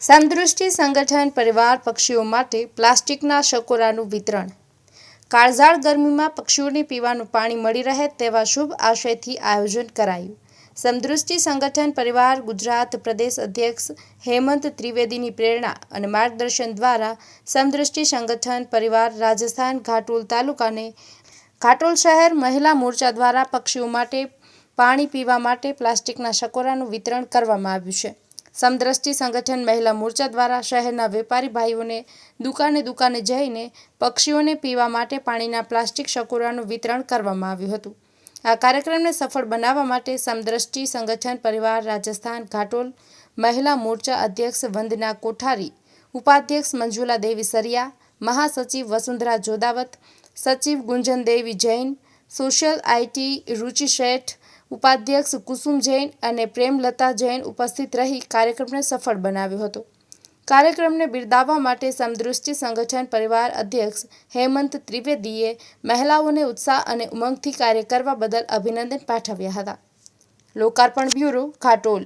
સમદૃષ્ટિ સંગઠન પરિવાર પક્ષીઓ માટે પ્લાસ્ટિકના શકોરાનું વિતરણ. કાળઝાળ ગરમીમાં પક્ષીઓને પીવાનું પાણી મળી રહે તેવા શુભ આશયથી આયોજન કરાયું. સમદૃષ્ટિ સંગઠન પરિવાર ગુજરાત પ્રદેશ અધ્યક્ષ હેમંત ત્રિવેદીની પ્રેરણા અને માર્ગદર્શન દ્વારા સમદૃષ્ટિ સંગઠન પરિવાર રાજસ્થાન ઘાટોલ તાલુકાને ઘાટોલ શહેર મહિલા મોરચા દ્વારા પક્ષીઓ માટે પાણી પીવા માટે પ્લાસ્ટિકના શકોરાનું વિતરણ કરવામાં આવ્યું છે. સમદ્રષ્ટિ સંગઠન મહિલા મોરચા દ્વારા શહેરના વેપારી ભાઈઓને દુકાને દુકાને જઈને પક્ષીઓને પીવા માટે પાણીના પ્લાસ્ટિક શકોરાનું વિતરણ કરવામાં આવ્યું હતું. આ કાર્યક્રમને સફળ બનાવવા માટે સમદ્રષ્ટિ સંગઠન પરિવાર, રાજસ્થાન ઘાટોલ મહિલા મોરચા અધ્યક્ષ વંદના કોઠારી, ઉપાધ્યક્ષ મંજુલા દેવી સરિયા, મહાસચિવ વસુંધરા જોદાવત, સચિવ ગુંજન દેવી જૈન, સોશિયલ આઈટી રુચિ શેઠ ઉપાધ્યક્ષ કુસુમ જૈન અને પ્રેમલતા જૈન ઉપસ્થિત રહી કાર્યક્રમને સફળ બનાવ્યો હતો. કાર્યક્રમને બિરદાવવા માટે સમદૃષ્ટિ સંગઠન પરિવાર અધ્યક્ષ હેમંત ત્રિવેદીએ મહિલાઓને ઉત્સાહ અને ઉમંગથી કાર્ય કરવા બદલ અભિનંદન પાઠવ્યા હતા. લોકાર્પણ બ્યુરો ઘાટોલ